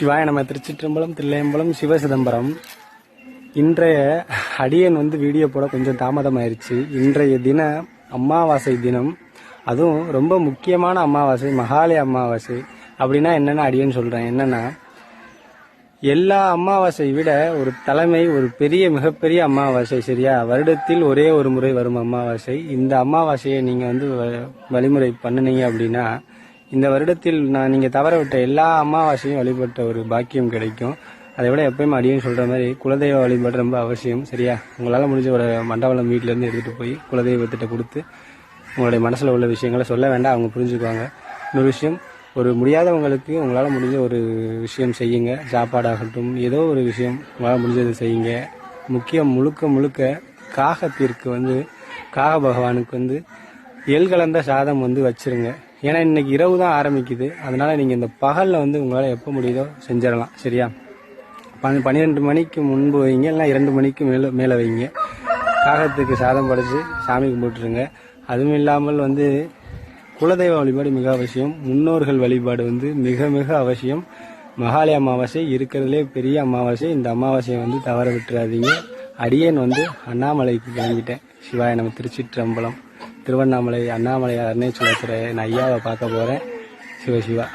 சிவாய நம்ம திருச்சிற்றம்பலம் தில்லையம்பலம் சிவசிதம்பரம். இன்றைய அடியன் வந்து வீடியோ போட கொஞ்சம் தாமதமாயிருச்சு. இன்றைய தின அமாவாசை தினம். அதுவும் ரொம்ப முக்கியமான அமாவாசை மகாலய அமாவாசை. அப்படின்னா என்னென்ன அடியன் சொல்கிறேன் என்னென்னா எல்லா அமாவாசை விட ஒரு தலைமை ஒரு பெரிய மிகப்பெரிய அமாவாசை சரியா? வருடத்தில் ஒரே ஒரு முறை வரும் அமாவாசை. இந்த அமாவாசையை நீங்கள் வந்து வ- வழிமுறை பண்ணுனீங்க அப்படின்னா இந்த வருடத்தில் நான் நீங்கள் தவற விட்ட எல்லா அமாவாசையும் வழிபட்ட ஒரு பாக்கியம் கிடைக்கும். அதை விட எப்பயும் அடியும் சொல்கிற மாதிரி குலதெய்வ வழிபாடு ரொம்ப அவசியம் சரியா? உங்களால் முடிஞ்ச ஒரு மண்டபம் வீட்டிலேருந்து எடுத்துகிட்டு போய் குலதெய்வத்திட்ட கொடுத்து உங்களுடைய மனசில் உள்ள விஷயங்களை சொல்ல வேண்டாம் அவங்க புரிஞ்சுக்குவாங்க. இன்னொரு விஷயம் ஒரு முடியாதவங்களுக்கு உங்களால் முடிஞ்ச ஒரு விஷயம் செய்யுங்க. சாப்பாடாகட்டும் ஏதோ ஒரு விஷயம் உங்களால் முடிஞ்சதை செய்யுங்க. முக்கியம் முழுக்க முழுக்க காகத்திற்கு வந்து காக பகவானுக்கு வந்து எல் கலந்த சாதம் வந்து வச்சிருங்க. ஏன்னா இன்னைக்கு இரவு தான் ஆரம்பிக்குது. அதனால நீங்கள் இந்த பகலில் வந்து உங்களால் எப்போ முடியுதோ செஞ்சிடலாம். சரியா? பன் பன்னிரெண்டு மணிக்கு முன்பு வைங்க. இல்லைன்னா இரண்டு மணிக்கு மேலே மேலே வைங்க. காகத்துக்கு சாதம் படைச்சு சாமி கும்பிட்டுருங்க. அதுவும் இல்லாமல் வந்து குலதெய்வ வழிபாடு மிக அவசியம். முன்னோர்கள் வழிபாடு வந்து மிக மிக அவசியம். மகாலய அமாவாசை இருக்கிறதுலே பெரிய அமாவாசை. இந்த அமாவாசையை வந்து தவற விட்டுறாதீங்க. அடியேன் வந்து அண்ணாமலைக்கு கிளம்பிட்டேன். சிவாய நம்ம திருச்சிற்றம்பலம். திருவண்ணாமலை அண்ணாமலை அருணேஸ்வரத்துறை நான் ஐயாவை பார்க்க போகிறேன் சிவ சிவா.